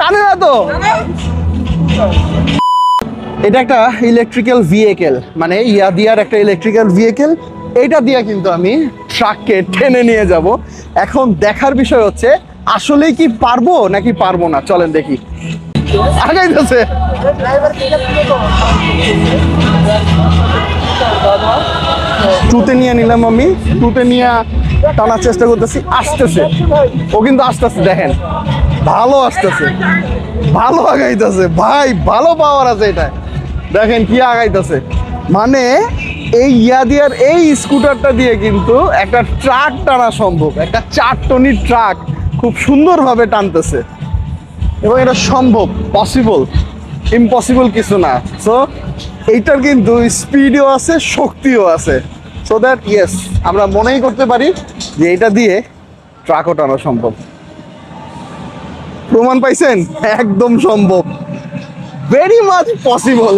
টানে না তো। এটা একটা ইলেকট্রিক্যাল ভেহিকেল মানে ইয়াদিয়ার একটা ইলেকট্রিক্যাল ভেহিকেল এইটা দিয়ে কিন্তু আমি ট্রাককে টেনে নিয়ে যাব। এখন দেখার বিষয় হচ্ছে, আসলেই কি পারব নাকি পারব না? চলেন দেখি। আগাইতেছে। টুতে নিয়ে নিলাম আমি। টুতে নিয়ে টানার চেষ্টা করতেছি, আসতেছে। ও কিন্তু আসতেছে, দেখেন। ভালো আসতেছে। ভালো আগাইতেছে। ভাই, ভালো পাওয়ার আছে এটা। দেখেন কি আগাইতেছে। মানে এই ইয়াদিয়ার এই স্কুটারটা দিয়ে কিন্তু একটা ট্রাক টানা সম্ভব। একটা চার টনির ট্রাক খুব সুন্দরভাবে টানতেছে। এবং এটা সম্ভব পসিবল ইম্পসিবল কিছু না। সো এইটার কিন্তু স্পিডও আছে, শক্তিও আছে। সো দ্যাট ইয়েস আমরা মনেই করতে পারি যে এটা দিয়ে ট্রাকও টানা সম্ভব। প্রমাণ পাইছেন? একদম সম্ভব। Very much possible